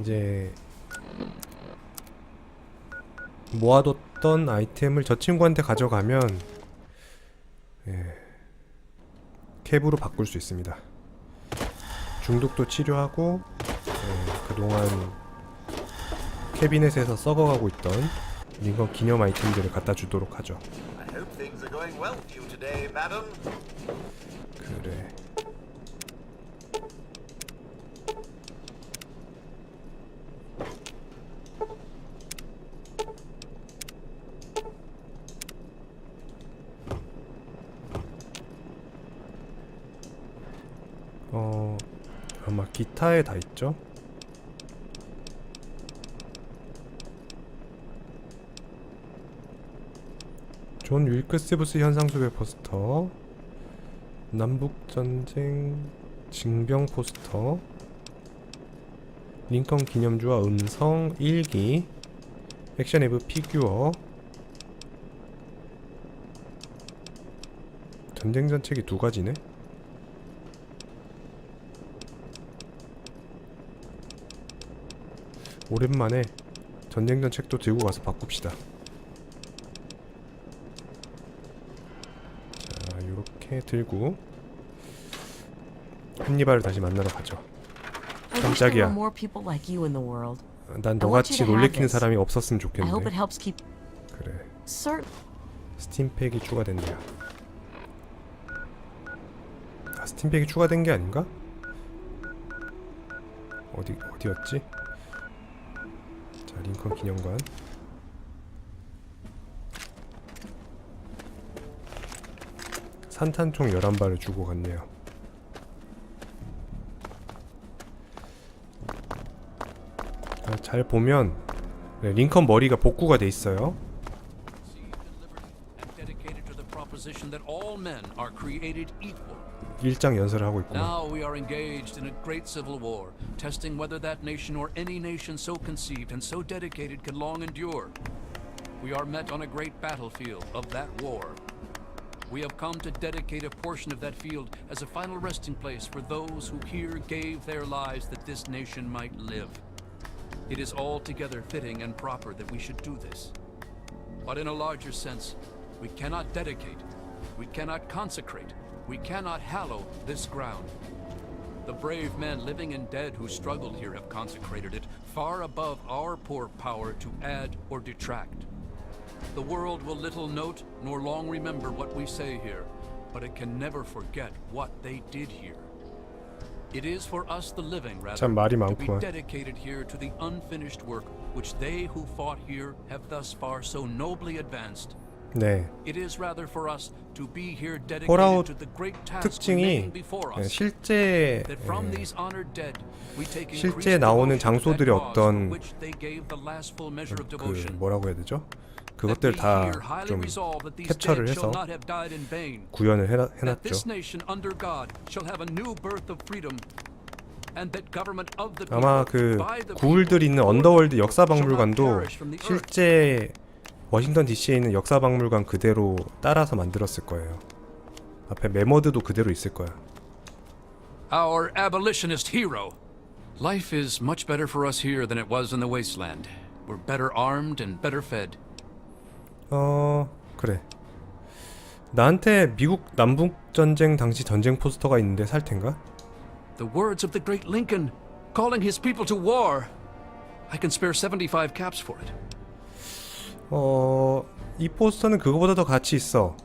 이제 모아뒀던 아이템을 저 친구한테 가져가면 예, 캡으로 바꿀 수 있습니다. 중독도 치료하고 예, 그동안 캐비넷에서 썩어가고 있던 링건 기념 아이템들을 갖다 주도록 하죠. Hope things are going well for you today, madam. 그래. 어 기타에 다 있죠. 존 윌크스부스 현상 속의 포스터 남북 전쟁 징병 포스터 링컨 기념주와 음성 일기 액션 에브 피규어 전쟁 전 책이 두 가지네. 오랜만에 전쟁전 책도 들고 가서 바꿉시다. 자, 이렇게 들고 한니발을 다시 만나러 가죠. 깜짝이야. 난 너같이 놀래키는. 사람이 없었으면 keep 그래. 스팀팩이 추가된대요. 아, 스팀팩이 추가된 게 아닌가? 어디 어디였지? 자, 링컨 기념관. 산탄총 11발을 주고 갔네요. 아, 잘 보면 네, 링컨 머리가 복구가 돼 있어요. that all men are created equal. 일장 연설을 하고 있구나. Now we are engaged in a great civil war, testing whether that nation or any nation so conceived and so dedicated can long endure. We are met on a great battlefield of that war. We have come to dedicate a portion of that field as a final resting place for those who here gave their lives that this nation might live. It is altogether fitting and proper that we should do this. But in a larger sense, we cannot dedicate, we cannot consecrate, we cannot hallow this ground. The brave men living and dead who struggled here have consecrated it, far above our poor power to add or detract. The world will little note nor long remember what we say here, but it can never forget what they did here. It is for us the living, rather, to be dedicated here to the unfinished work which they who fought here have thus far so nobly advanced 네. Task 특징이 예. 실제 예, 실제 나오는 cause 어떤 그. 뭐라고 해야 되죠? 그것들 다 좀 캡처를 해서. 구현을 해놨죠. 아마 그 구울들 있는 언더월드 people, 역사 shall not 박물관도 perish from the earth. 실제 워싱턴 DC에 있는 역사 박물관 그대로 따라서 만들었을 거예요. 앞에 메모드도 그대로 있을 거야. Our abolitionist hero. Life is much better for us here than it was in the wasteland. We're better armed and better fed. 어 그래. 나한테 미국 남북 전쟁 당시 전쟁 포스터가 있는데 살 텐가? The words of the great Lincoln, calling his people to war. I can spare 75 caps for it. 어, 이 포스터는 그거보다 더 가치 있어.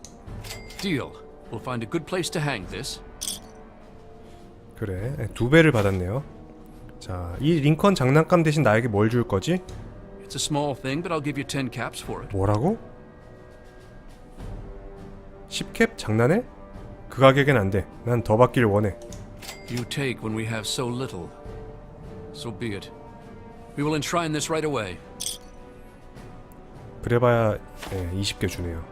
Deal. We'll find a good place to hang this. 그래, 예, 두 배를 받았네요. 자, 이 링컨 장난감 대신 나에게 뭘 줄 거지? It's a small thing, but I'll give you 10 caps for it. 뭐라고? 10캡 장난해? 그 가격엔 안 돼. 난 더 받기를 원해. You take when we have so little. So be it. We will enshrine this right away. 그래봐야 예, 20개 주네요.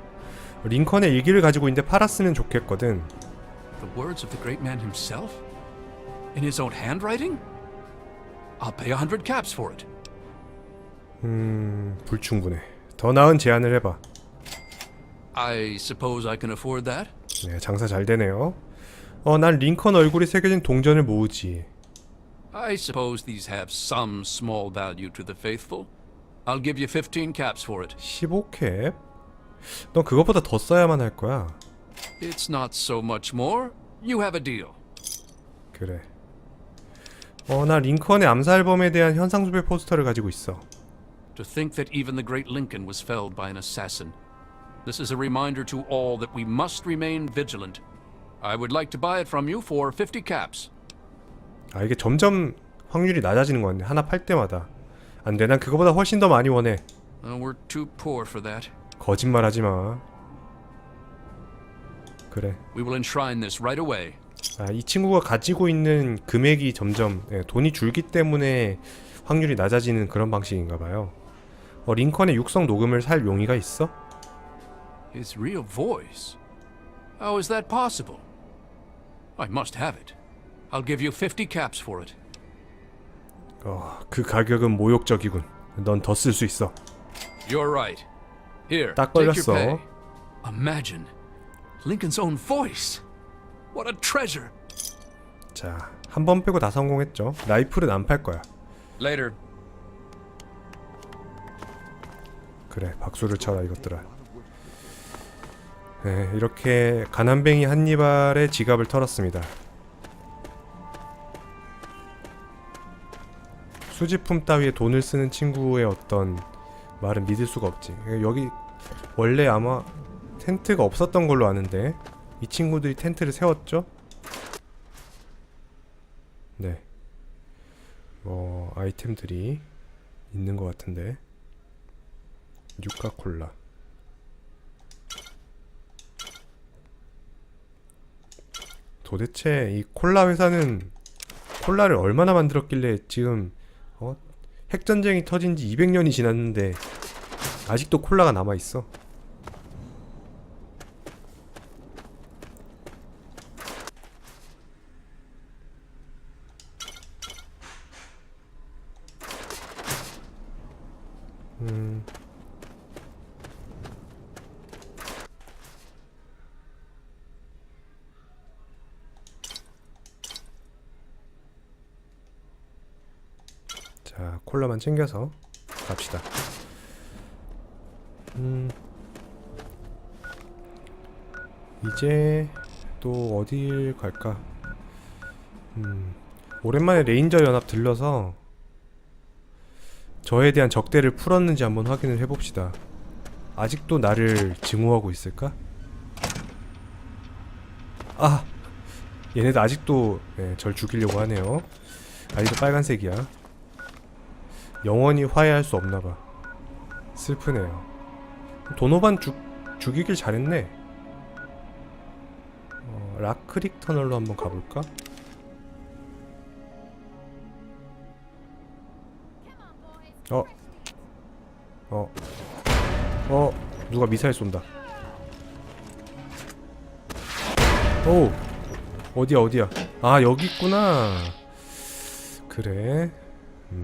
링컨의 일기를 가지고 있는데 팔았으면 좋겠거든. The words of the great man himself? In his own handwriting? I'll pay a hundred caps for it. 음, 불충분해. 더 나은 제안을 해봐. I suppose I can afford that? 네, 장사 잘 되네요. 어, 난 링컨 얼굴이 새겨진 동전을 모으지. I suppose these have some small value to the faithful. I'll give you 15 caps for it. 15캡? 넌 그거보다 더 써야만 할 거야. It's not so much more. You have a deal. 그래. 어, 나 링컨의 암살범에 대한 현상수배 포스터를 가지고 있어. To think that even the great Lincoln was felled by an assassin. This is a reminder to all that we must remain vigilant. I would like to buy it from you for 50 caps. 아, 이게 점점 확률이 낮아지는 것 같네. 하나 팔 때마다. 안 돼. 난 그거보다 훨씬 더 많이 원해. Uh, we're too poor for that. 거짓말 하지 마. 그래. We will enshrine this right away. 아, 이 친구가 가지고 있는 금액이 점점 예, 돈이 줄기 때문에 확률이 낮아지는 그런 방식인가 봐요. 어, 링컨의 육성 녹음을 살 용의가 있어? His real voice. How is that possible? I must have it. I'll give you 50 caps for it. 어, 그 가격은 모욕적이군. 넌 더 쓸 수 있어. You're right. Here, 딱 걸렸어. Imagine Lincoln's own voice. What a treasure. 자, 한 번 빼고 다 성공했죠. 라이플은 안 팔 거야. Later. 그래, 박수를 쳐라 이것들아. 네, 이렇게 가난뱅이 한니발의 지갑을 털었습니다. 수집품 따위에 돈을 쓰는 친구의 어떤 말은 믿을 수가 없지. 여기 원래 아마 텐트가 없었던 걸로 아는데 이 친구들이 텐트를 세웠죠? 네. 뭐 아이템들이 있는 것 같은데. 뉴카콜라 도대체 이 콜라 회사는 콜라를 얼마나 만들었길래 지금 어? 핵전쟁이 터진 지 200년이 지났는데 아직도 콜라가 남아 있어. 콜라만 챙겨서 갑시다. 음. 이제 또 어딜 갈까? 음. 오랜만에 레인저 연합 들러서 저에 대한 적대를 풀었는지 한번 확인을 해봅시다. 아직도 나를 증오하고 있을까? 아! 얘네들 아직도 예, 절 죽이려고 하네요. 아직도 빨간색이야. 영원히 화해할 수 없나봐. 슬프네요. 도노반 죽, 죽이길 잘했네. 어, 라크릭 터널로 한번 가볼까? 어. 어. 어. 누가 미사일 쏜다. 오. 어디야, 어디야. 아, 여기 있구나. 그래. 음.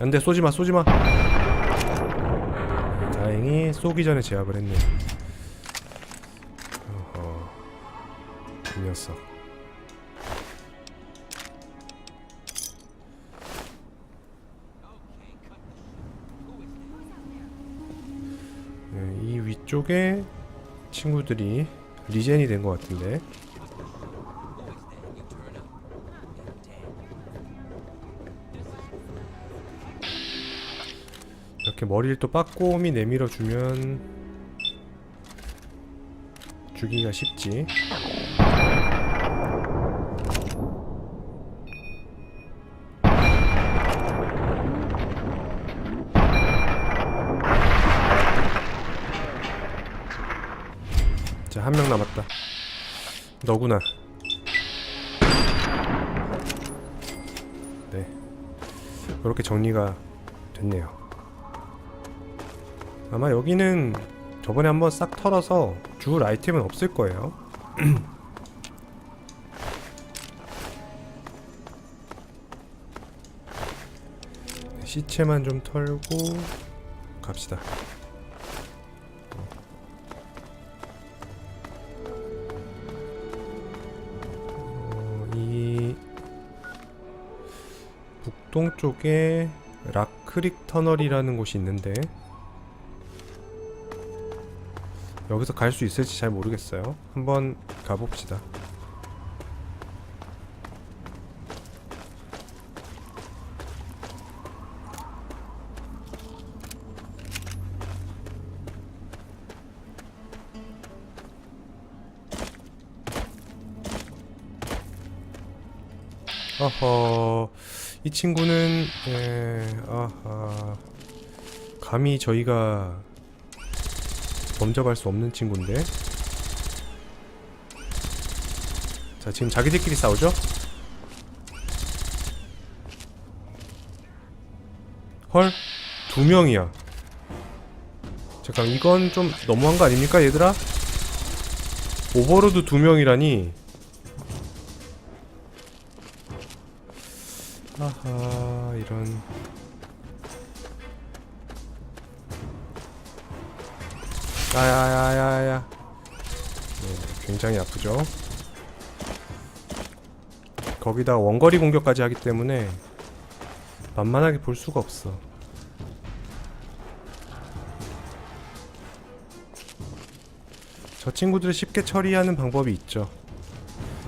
안돼 쏘지 마 쏘지 마. 다행히 쏘기 전에 제압을 했네. 어허. 이 녀석. 네, 이 위쪽에 친구들이 리젠이 된 것 같은데. 이렇게 머리를 또 빠꼼히 내밀어 주면 주기가 쉽지. 자, 한 명 남았다. 너구나. 네. 그렇게 정리가 됐네요. 아마 여기는 저번에 한번 싹 털어서 주울 아이템은 없을 거예요. 네, 시체만 좀 털고 갑시다. 이 북동쪽에 락크릭 터널이라는 곳이 있는데 여기서 갈 수 있을지 잘 모르겠어요. 한번 가봅시다. 어허 이 친구는 에, 아하 감히 저희가 범접할 수 없는 친구인데 자 지금 자기들끼리 싸우죠? 헐? 두 명이야 잠깐 이건 좀 너무한 거 아닙니까 얘들아? 오버로드 두 명이라니 굉장히 아프죠. 거기다 원거리 공격까지 하기 때문에 만만하게 볼 수가 없어. 저 친구들을 쉽게 처리하는 방법이 있죠.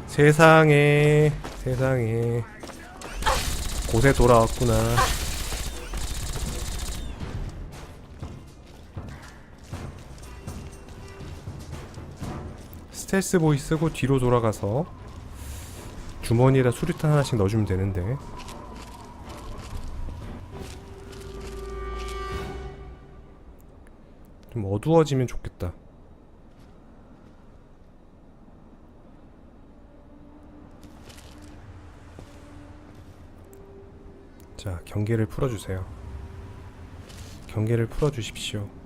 세상에 세상에. 곳에 돌아왔구나. 스텔스 보이 쓰고 뒤로 돌아가서 주머니에다 수류탄 하나씩 넣어주면 되는데 좀 어두워지면 좋겠다. 자, 경계를 풀어주세요. 경계를 풀어주십시오.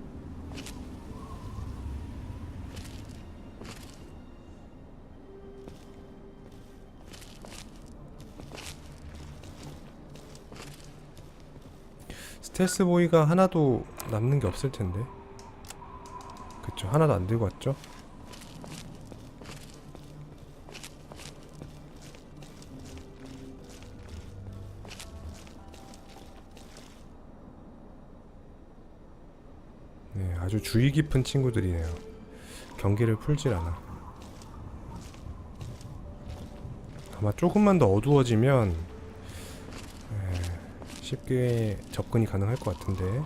스텔스 보이가 하나도 남는 게 없을 텐데. 그쵸, 하나도 안 들고 왔죠? 네, 아주 주의 깊은 친구들이네요. 경계를 풀질 않아. 아마 조금만 더 어두워지면 에, 쉽게 접근이 가능할 것 같은데.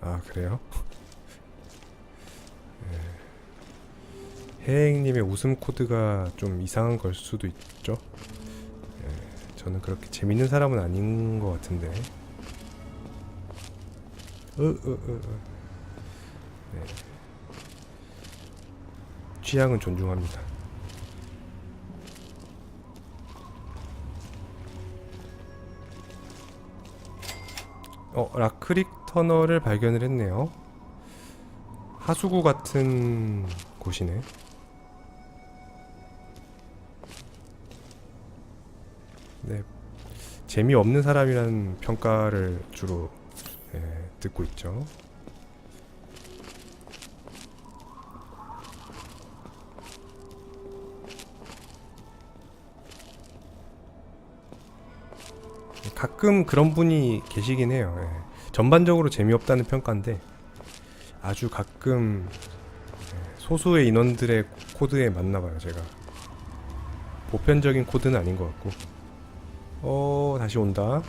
아 그래요? 예. 해행님의 웃음 코드가 좀 이상한 걸 수도 있죠. 저는 그렇게 재밌는 사람은 아닌 것 같은데. 으, 으, 으, 으. 네. 취향은 존중합니다. 어, 라크릭 터널을 발견을 했네요. 하수구 같은 곳이네. 네, 재미없는 사람이라는 평가를 주로 예, 듣고 있죠. 가끔 그런 분이 계시긴 해요. 예. 전반적으로 재미없다는 평가인데 아주 가끔 예, 소수의 인원들의 코드에 맞나 봐요, 제가. 보편적인 코드는 아닌 것 같고. 어 다시 온다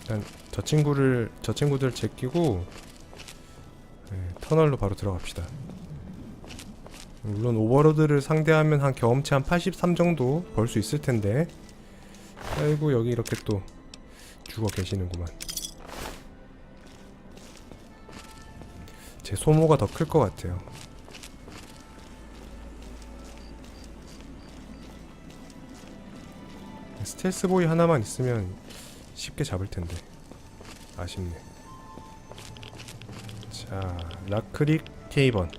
일단 저 친구를 저 친구들 제끼고 네, 터널로 바로 들어갑시다 물론 오버로드를 상대하면 한 경험치 한 83 정도 벌 수 있을 텐데 아이고 여기 이렇게 또 죽어 계시는구만 제 소모가 더 클 것 같아요 스텔스 보이 하나만 있으면 쉽게 잡을 텐데 아쉽네. 자, 라크릭 케이번.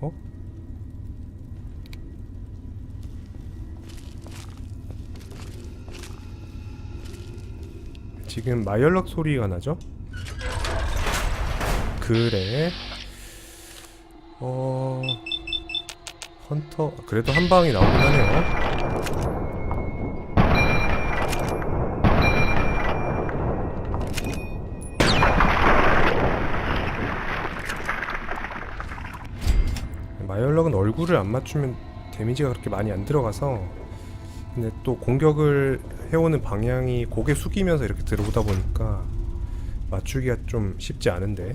어? 지금 마이얼럭 소리가 나죠? 그래. 어. 헌터 그래도 한 방이 나오긴 하네요. 마이얼럭은 얼굴을 안 맞추면 데미지가 그렇게 많이 안 들어가서 근데 또 공격을 해오는 방향이 고개 숙이면서 이렇게 들어오다 보니까 맞추기가 좀 쉽지 않은데.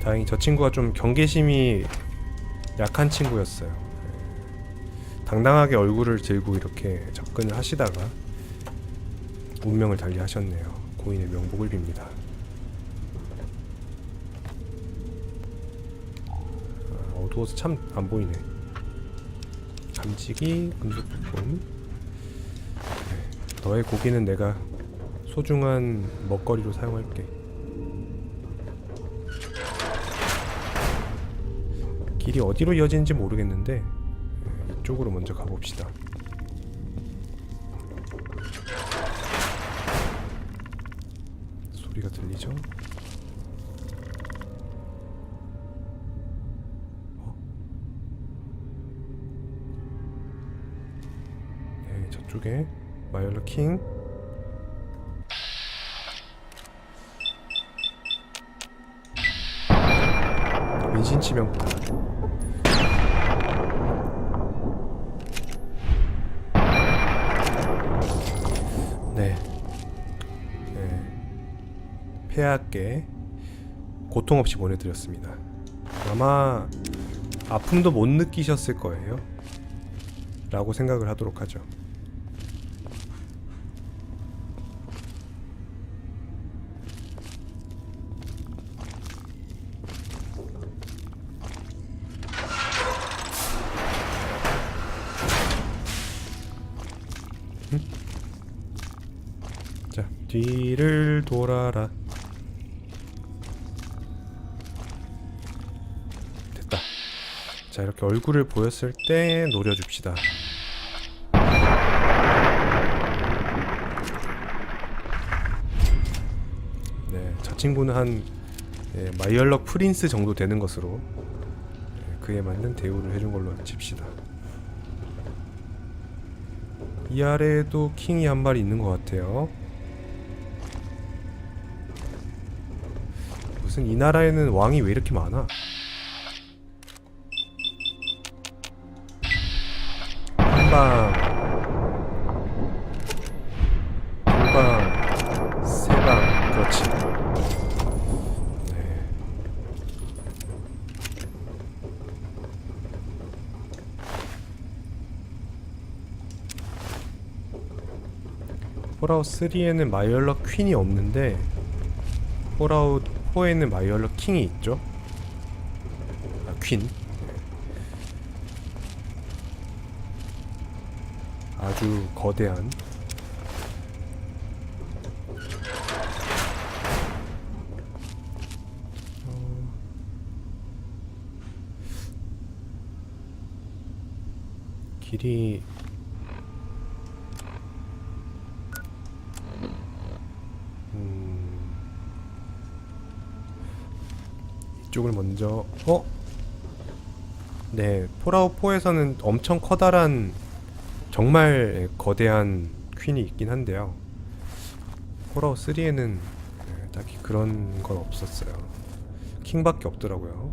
다행히 저 친구가 좀 경계심이 약한 친구였어요. 예. 당당하게 얼굴을 들고 이렇게 접근을 하시다가 운명을 달리 하셨네요. 고인의 명복을 빕니다 아, 어두워서 참 안 보이네. 감지기, 금속부품. 그래, 너의 고기는 내가 소중한 먹거리로 사용할게. 길이 어디로 이어지는지 모르겠는데 예, 이쪽으로 먼저 가봅시다. 소리가 들리죠? 네, 저쪽에 마이올라 킹. 민신 치명타. 네. 네. 폐하께 고통 없이 보내드렸습니다. 아마 아픔도 못 느끼셨을 거예요. 라고 생각을 하도록 하죠. 얼굴을 보였을 때 노려줍시다. 네, 저 친구는 한 예, 마이얼럭 프린스 정도 되는 것으로 예, 그에 맞는 대우를 해준 걸로 칩시다. 이 아래에도 킹이 한 마리 있는 것 같아요. 무슨 이 나라에는 왕이 왜 이렇게 많아? 한 방, 두 방, 세 방, 그렇지. 네. 폴아웃 3에는 마이얼럭 퀸이 없는데 폴아웃 4에는 마이얼럭 킹이 있죠. 아, 퀸. 아주 거대한 어, 길이 음, 이쪽을 먼저 어? 네, 폴아웃 4에서는 엄청 커다란 정말 거대한 퀸이 있긴 한데요. 폴아웃 3에는 딱히 그런 건 없었어요. 킹밖에 없더라고요.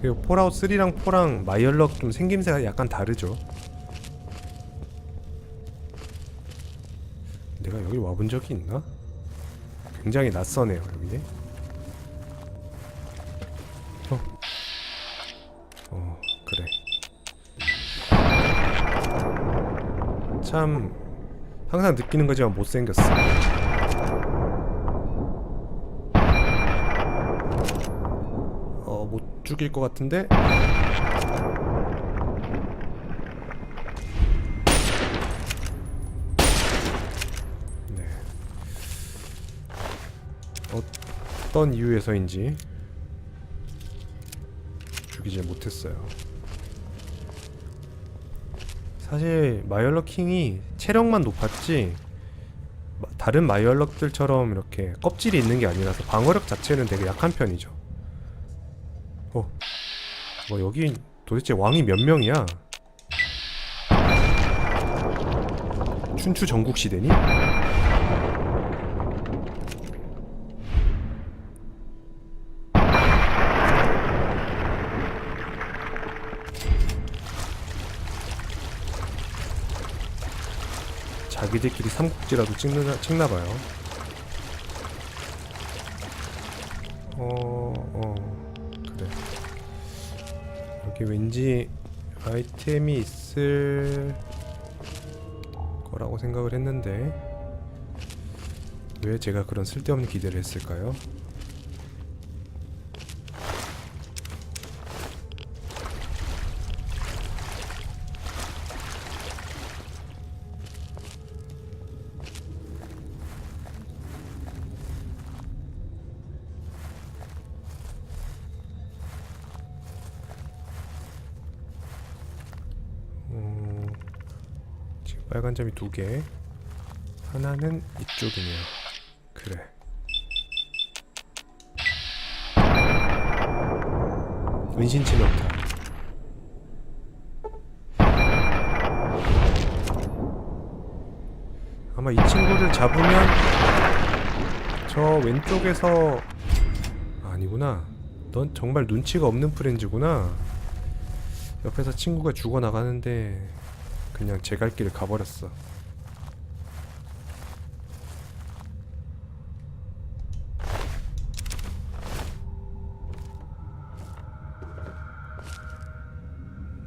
그리고 폴아웃 3랑 4랑 마이얼럭 좀 생김새가 약간 다르죠. 내가 여기 와본 적이 있나? 굉장히 낯서네요 여기. 참 항상 느끼는 거지만 못생겼어. 어 못 죽일 것 같은데. 네. 어떤 이유에서인지 죽이질 못했어요. 사실 마이얼럭 킹이 체력만 높았지 마- 다른 마이얼럭들처럼 이렇게 껍질이 있는 게 아니라서 방어력 자체는 되게 약한 편이죠. 어, 뭐 여기 도대체 왕이 몇 명이야? 춘추 전국 시대니? 자기들끼리 삼국지라도 찍나, 찍나봐요. 어, 어, 그래. 여기 왠지 아이템이 있을 거라고 생각을 했는데 왜 제가 그런 쓸데없는 기대를 했을까요? 지금 빨간 점이 두 개. 하나는 이쪽이네요. 그래. 은신치 넣다. 아마 이 친구를 잡으면 저 왼쪽에서 아니구나. 넌 정말 눈치가 없는 프렌즈구나. 옆에서 친구가 죽어 나가는데 그냥 제 갈 길을 가버렸어.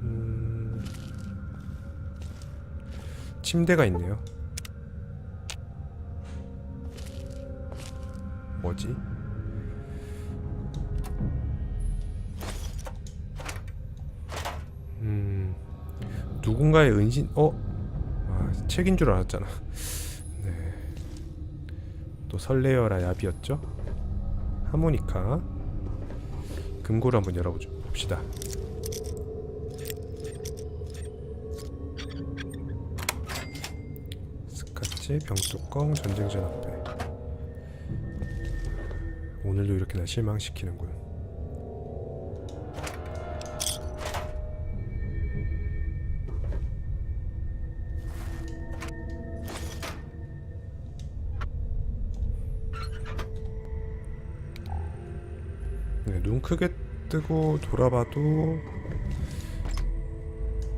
음, 침대가 있네요. 뭐지? 누군가의 은신 어? 아, 책인 줄 알았잖아. 네. 또 설레어라 야비였죠? 하모니카 금고를 한번 열어봅시다. 스카치, 병뚜껑, 전쟁전 앞에 오늘도 이렇게 나 실망시키는군. 뜨고 돌아봐도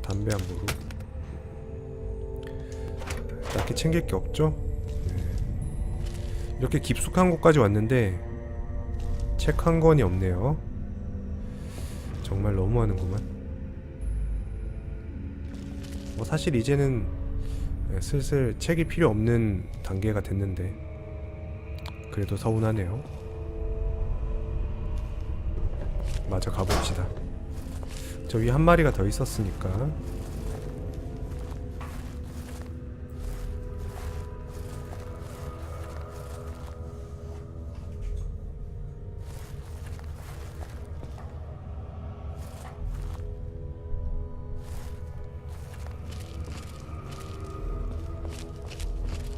담배 한 보루 딱히 챙길 게 없죠? 네. 이렇게 깊숙한 곳까지 왔는데 책 한 권이 없네요 정말 너무하는구만 뭐 사실 이제는 네, 슬슬 책이 필요 없는 단계가 됐는데 그래도 서운하네요 마저 가봅시다. 저 위에 한 마리가 더 있었으니까.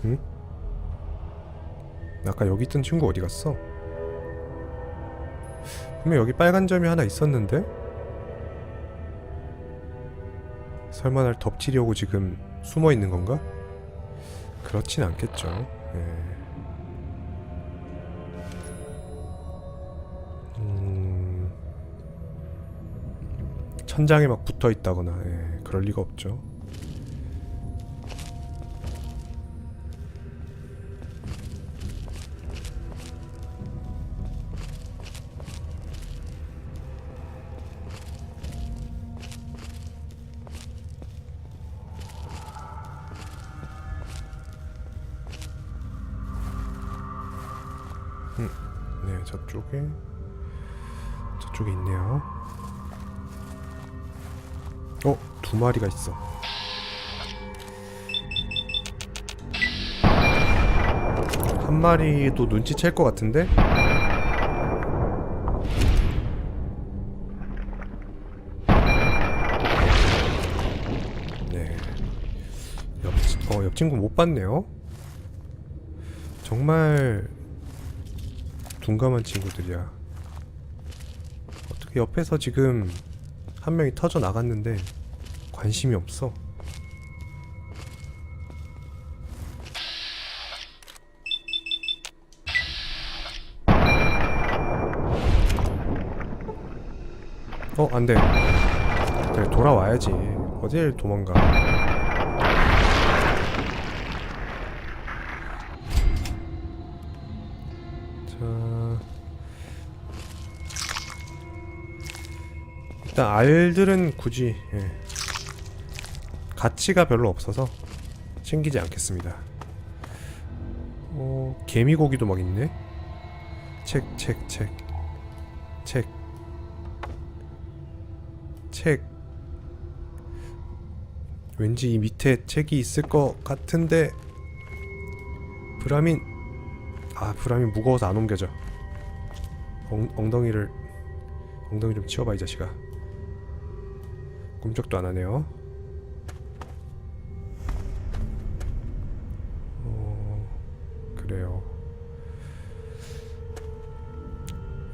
응? 아까 여기 있던 친구 어디 갔어? 분명 여기 빨간 점이 하나 있었는데? 설마 날 덮치려고 지금 숨어 있는 건가? 그렇진 않겠죠. 예. 음... 천장에 막 붙어 있다거나, 예. 그럴 리가 없죠. 두 마리가 있어. 한한 마리도 눈치챌 것 같은데? 네. 옆, 어, 옆 친구 못 봤네요. 정말 둔감한 친구들이야. 어떻게 옆에서 지금 한 명이 터져 나갔는데 관심이 없어. 어, 안 돼. 그래, 돌아와야지. 어딜 도망가. 자. 일단 알들은 굳이 예. 가치가 별로 없어서 챙기지 않겠습니다. 어, 개미고기도 막 있네. 책, 책, 책, 책, 책. 왠지 이 밑에 책이 있을 것 같은데 브라민 아 브라민 무거워서 안 옮겨져. 엉, 엉덩이를 엉덩이 좀 치워봐 이 자식아. 꿈쩍도 안 하네요.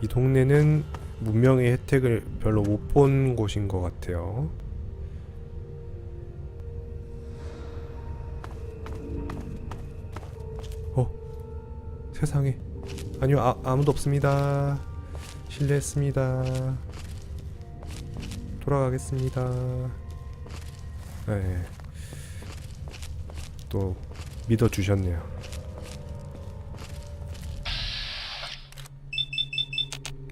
이 동네는 문명의 혜택을 별로 못 본 곳인 것 같아요. 어, 세상에. 아니요, 아, 아무도 없습니다. 실례했습니다. 돌아가겠습니다. 네. 또 믿어주셨네요.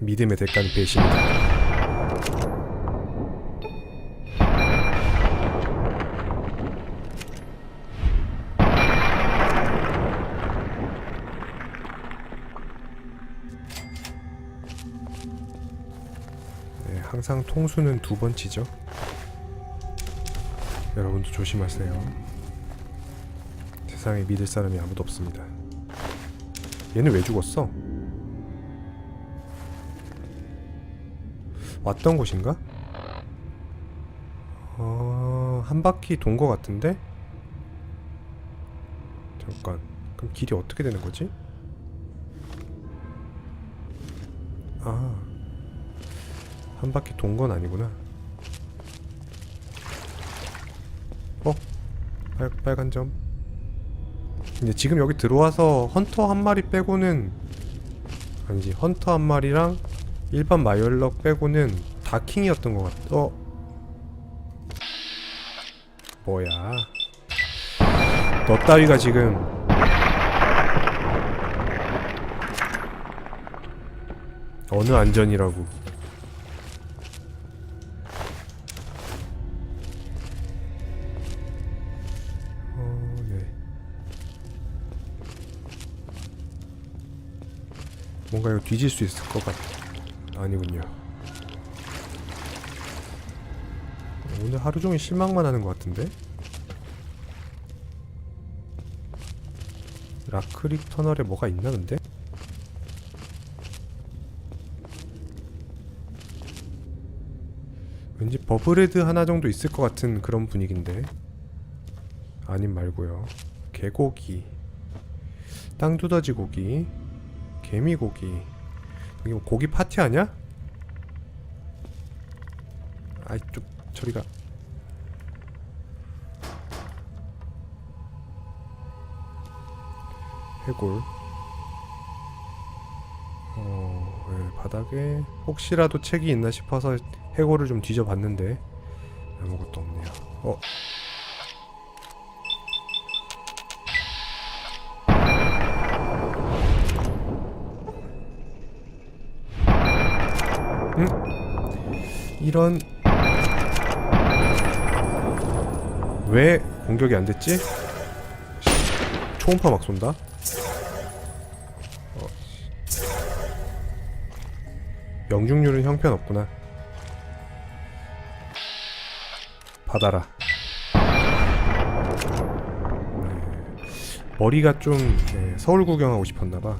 믿음의 대가는 배신이다. 네, 항상 통수는 두 번 치죠. 여러분도 조심하세요. 세상에 믿을 사람이 아무도 없습니다. 얘는 왜 죽었어? 왔던 곳인가? 어, 한 바퀴 돈것 같은데? 잠깐. 그럼 길이 어떻게 되는 거지? 아. 한 바퀴 돈 건 아니구나. 어? 빨, 빨간 점. 근데 지금 여기 들어와서 헌터 한 마리 빼고는 아니지 헌터 한 마리랑 일반 마이얼럭 빼고는 다 킹이었던 것 같아. 어? 뭐야? 너 따위가 지금 어느 안전이라고? 어, 네. 뭔가 이거 뒤질 수 있을 것 같. 아 니군요. 오늘 하루 종일 실망만 하는 것 같은데? 라크릭 터널에 뭐가 있나 근데? 왠지 버블헤드 하나 정도 있을 것 같은 그런 분위기인데 아님 말고요 개고기 땅두더지 고기 개미고기 뭐 고기 파티 아냐? 아이 좀 저리가 해골 어, 네, 바닥에 혹시라도 책이 있나 싶어서 해골을 좀 뒤져봤는데 아무것도 없네요 어? 이런 왜 공격이 안 됐지? 초음파 막 쏜다. 어. 명중률은 형편없구나. 받아라. 네. 머리가 좀 네, 서울 구경하고 싶었나봐